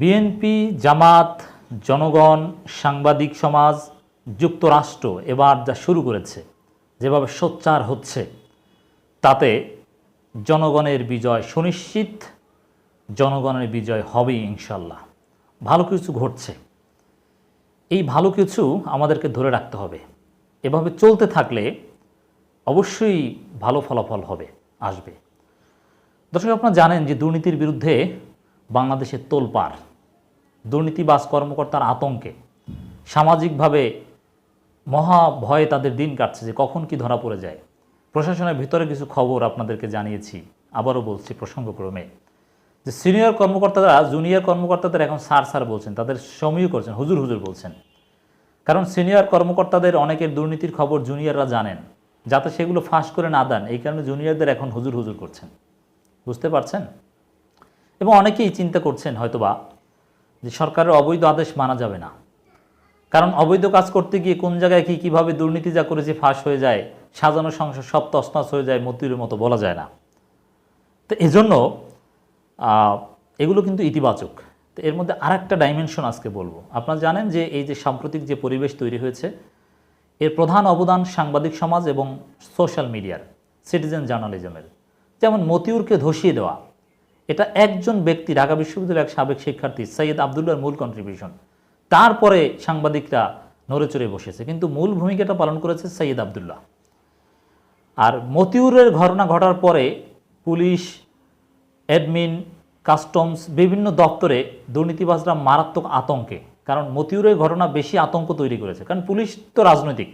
BNP জামাত, জনগণ, সাংবাদিক সমাজ, যুক্তরাষ্ট্র এবার যা শুরু করেছে, যেভাবে সোচ্চার হচ্ছে, তাতে জনগণের বিজয় সুনিশ্চিত, জনগণের বিজয় হবেই ইনশাল্লাহ ভালো কিছু ঘটছে। এই ভালো কিছু আমাদেরকে ধরে রাখতে হবে। এভাবে চলতে থাকলে অবশ্যই ভালো ফলাফল হবে, আসবে। দর্শক, আপনারা জানেন যে দুর্নীতির বিরুদ্ধে বাংলাদেশের তোলপাড়। দুর্নীতিবাজ কর্মকর্তার আতঙ্কে। সামাজিকভাবে মহা ভয়ে তাদের দিন কাটছে যে কখন কি ধরা পড়ে যায়। প্রশাসনের ভিতরে কিছু খবর আপনাদেরকে জানিয়েছি, আবারও বলছি প্রসঙ্গক্রমে। যে সিনিয়র কর্মকর্তারা, জুনিয়র কর্মকর্তাদের এখন সার স্যার বলছেন, তাদের সমীহ করছেন, হুজুর হুজুর বলছেন। কারণ সিনিয়র কর্মকর্তাদের অনেকের দুর্নীতির খবর জুনিয়ররা জানেন, যাতে সেগুলো ফাঁস করে না দেন, এই কারণে জুনিয়রদের এখন হুজুর হুজুর করছেন। বুঝতে পারছেন? এবং অনেকেই চিন্তা করছেন হয়তোবা যে সরকারের অবৈধ আদেশ মানা যাবে না। কারণ অবৈধ কাজ করতে গিয়ে কোন জায়গায় কী, কীভাবে দুর্নীতি যা করেছে ফাঁস হয়ে যায়, সাজানো সংসার সব তসনাস হয়ে যায় মতির মতো বলা যায় না। তো এজন্য এগুলো কিন্তু ইতিবাচক। তো এর মধ্যে আর একটা ডাইমেনশন আজকে বলব। আপনারা জানেন যে এই যে সাম্প্রতিক যে পরিবেশ তৈরি হয়েছে, এর প্রধান অবদান সাংবাদিক সমাজ এবং সোশ্যাল মিডিয়ার সিটিজেন জার্নালিজমের যেমন মতিউরকে ধসিয়ে দেওয়া এটা একজন ব্যক্তি, ঢাকা বিশ্ববিদ্যালয়ের এক সাবেক শিক্ষার্থী, সৈয়দ আবদুল্লাহর মূল কন্ট্রিবিউশন তারপরে সাংবাদিকরা নড়ে চড়ে বসেছে, কিন্তু মূল ভূমিকাটা পালন করেছে সৈয়দ আবদুল্লাহ। আর মতিউরের ঘটনা ঘটার পরে পুলিশ অ্যাডমিন কাস্টমস বিভিন্ন দপ্তরে দুর্নীতিবাজরা মারাত্মক আতঙ্কে, কারণ মতিউরের ঘটনা বেশি আতঙ্ক তৈরি করেছে। কারণ পুলিশ তো রাজনৈতিক,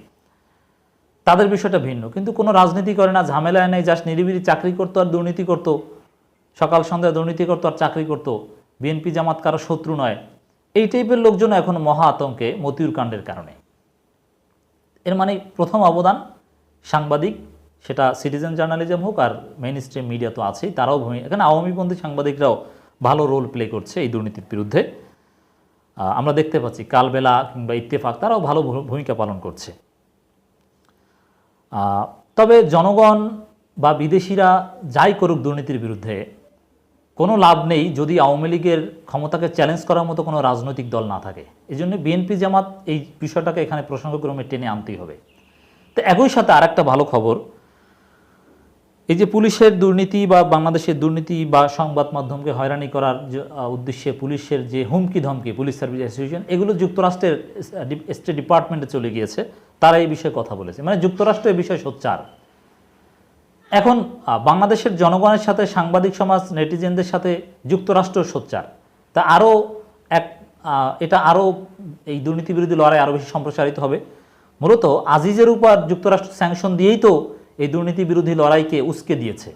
তাদের বিষয়টা ভিন্ন, কিন্তু কোনো রাজনীতি করে না, ঝামেলায় নেই, জাস্ট নিরিবিলি চাকরি করতো আর দুর্নীতি করতো। সকাল সন্ধ্যায় দুর্নীতি করতো আর চাকরি করতো। বিএনপি জামাত কারও শত্রু নয়। এই টাইপের লোকজন এখন মহা আতঙ্কে মতিউর কাণ্ডের কারণে। এর মানে প্রথম অবদান সাংবাদিক, সেটা সিটিজেন জার্নালিজম হোক আর মেইন স্ট্রিম মিডিয়া তো আছেই, তারাও ভূমি, এখানে আওয়ামীপন্থী সাংবাদিকরাও ভালো রোল প্লে করছে এই দুর্নীতির বিরুদ্ধে। আমরা দেখতে পাচ্ছি কালবেলা কিংবা ইত্তেফাক, তারাও ভালো ভূমিকা পালন করছে। তবে জনগণ বা বিদেশিরা যাই করুক দুর্নীতির বিরুদ্ধে কোনো লাভ নেই যদি আওয়ামী লীগের ক্ষমতাকে চ্যালেঞ্জ করার মতো কোনো রাজনৈতিক দল না থাকে। এই জন্য বিএনপি জামাত এই বিষয়টাকে এখানে প্রসঙ্গক্রমে টেনে আনতেই হবে। তো একই সাথে আরেকটা ভালো খবর, এই যে পুলিশের দুর্নীতি বা বাংলাদেশের দুর্নীতি বা সংবাদ মাধ্যমকে হয়রানি করার উদ্দেশ্যে পুলিশের যে হুমকি ধমকি, পুলিশ সার্ভিস অ্যাসোসিয়েশন, এগুলো যুক্তরাষ্ট্রের স্টেট ডিপার্টমেন্টে চলে গিয়েছে। তারা এই বিষয়ে কথা বলেছে। মানে যুক্তরাষ্ট্র এই বিষয়ে সোচ্চার। এখন বাংলাদেশের জনগণের সাথে সাংবাদিক সমাজ, নেটিজেনদের সাথে যুক্তরাষ্ট্র সোচ্চার। তা আরও এক এটা আরও এই দুর্নীতি বিরোধী লড়াই আরও বেশি সম্প্রসারিত হবে। মূলত আজিজের উপর যুক্তরাষ্ট্র স্যাংশন দিয়েই তো এই দুর্নীতি বিরোধী লড়াইকে উস্কে দিয়েছে।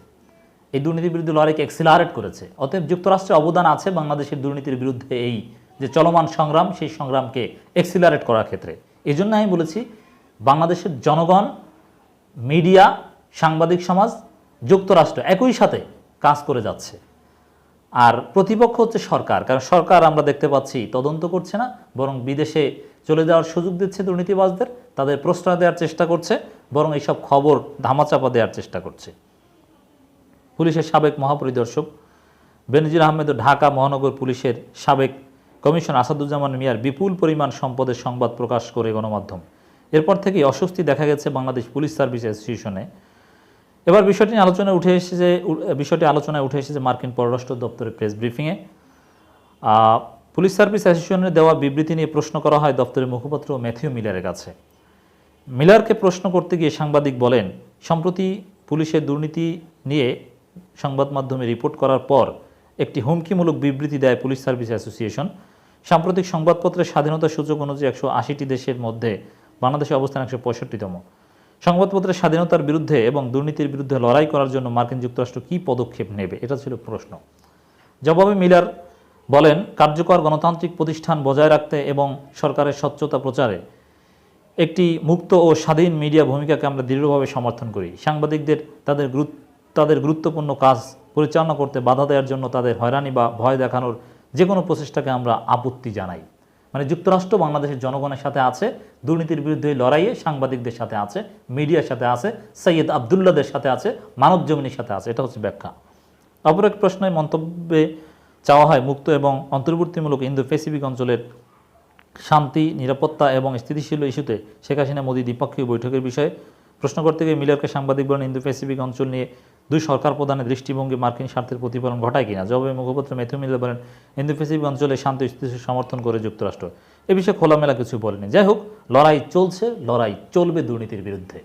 এই দুর্নীতি বিরোধী লড়াইকে এক্সিলারেট করেছে। অতএব যুক্তরাষ্ট্রের অবদান আছে বাংলাদেশের দুর্নীতির বিরুদ্ধে এই যে চলমান সংগ্রাম, সেই সংগ্রামকে এক্সিলারেট করার ক্ষেত্রে। এই জন্য আমি বলেছি, বাংলাদেশের জনগণ মিডিয়া সাংবাদিক সমাজ, যুক্তরাষ্ট্র একই সাথে কাজ করে যাচ্ছে। আর প্রতিপক্ষ হচ্ছে সরকার, কারণ সরকার আমরা দেখতে পাচ্ছি তদন্ত করছে না, বরং বিদেশে চলে যাওয়ার সুযোগ দিচ্ছে দুর্নীতিবাজদের, তাদের প্রশ্রয় দেওয়ার চেষ্টা করছে, বরং এইসব খবর ধামাচাপা দেওয়ার চেষ্টা করছে। পুলিশের সাবেক মহাপরিদর্শক বেনজির আহমেদ ঢাকা মহানগর পুলিশের সাবেক কমিশন আসাদুজ্জামান মিয়ার বিপুল পরিমাণ সম্পদের সংবাদ প্রকাশ করে গণমাধ্যম। এরপর থেকেই অস্বস্তি দেখা গেছে বাংলাদেশ পুলিশ সার্ভিস অ্যাসোসিয়েশনে এবার বিষয়টি নিয়ে আলোচনায় উঠে এসেছে যে বিষয়টি আলোচনায় উঠে এসেছে মার্কিন পররাষ্ট্র দপ্তরের প্রেস ব্রিফিংয়ে। পুলিশ সার্ভিস অ্যাসোসিয়েশনের দেওয়া বিবৃতি নিয়ে প্রশ্ন করা হয় দপ্তরের মুখপাত্র ম্যাথিউ মিলারের কাছে। মিলারকে প্রশ্ন করতে গিয়ে সাংবাদিক বলেন, সম্প্রতি পুলিশের দুর্নীতি নিয়ে সংবাদ মাধ্যমে রিপোর্ট করার পর একটি হুমকিমূলক বিবৃতি দেয় পুলিশ সার্ভিস অ্যাসোসিয়েশন। সাম্প্রতিক সংবাদপত্রের স্বাধীনতা সূচক অনুযায়ী একশো আশিটি দেশের মধ্যে বাংলাদেশের অবস্থান একশো পঁয়ষট্টিতম। সংবাদপত্রের স্বাধীনতার বিরুদ্ধে এবং দুর্নীতির বিরুদ্ধে লড়াই করার জন্য মার্কিন যুক্তরাষ্ট্র কী পদক্ষেপ নেবে? এটা ছিল প্রশ্ন। জবাবে মিলার বলেন, কার্যকর গণতান্ত্রিক প্রতিষ্ঠান বজায় রাখতে এবং সরকারের স্বচ্ছতা প্রচারে একটি মুক্ত ও স্বাধীন মিডিয়া ভূমিকাকে আমরা দৃঢ়ভাবে সমর্থন করি। সাংবাদিকদের তাদের গুরুত্ব তাদের গুরুত্বপূর্ণ কাজ পরিচালনা করতে বাধা দেওয়ার জন্য তাদের হয়রানি বা ভয় দেখানোর যে কোনো প্রচেষ্টাকে আমরা আপত্তি জানাই। মানে যুক্তরাষ্ট্র বাংলাদেশের জনগণের সাথে আছে, দুর্নীতির বিরুদ্ধে লড়াইয়ে সাংবাদিকদের সাথে আছে, মিডিয়ার সাথে আছে, সৈয়দ আবদুল্লাদের সাথে আছে মানব জমিনের সাথে আছে, এটা হচ্ছে ব্যাখ্যা। অপর এক প্রশ্নের মন্তব্যে চাওয়া হয়, মুক্ত এবং অন্তর্বর্তীমূলক ইন্দো প্যাসিফিক অঞ্চলের শান্তি, নিরাপত্তা এবং স্থিতিশীল ইস্যুতে শেখ হাসিনা মোদী দ্বিপক্ষীয় বৈঠকের বিষয়ে প্রশ্ন করতে গিয়ে মিলারকে সাংবাদিক বলেন ইন্দো প্যাসিফিক অঞ্চল নিয়ে দুই সরকার প্রধানের দৃষ্টিভঙ্গি মার্কিন স্বার্থের প্রতিফলন ঘটায় কিনা? জবাবে মুখপাত্র মেথু মিলার বলেন ইন্দো প্যাসিফিক অঞ্চলে শান্ত স্থিতি স্থিতিশীল সমর্থন করে যুক্তরাষ্ট্র। এ বিষয়ে খোলামেলা কিছু বলেনি। যাই হোক, লড়াই চলছে, লড়াই চলবে দুর্নীতির বিরুদ্ধে।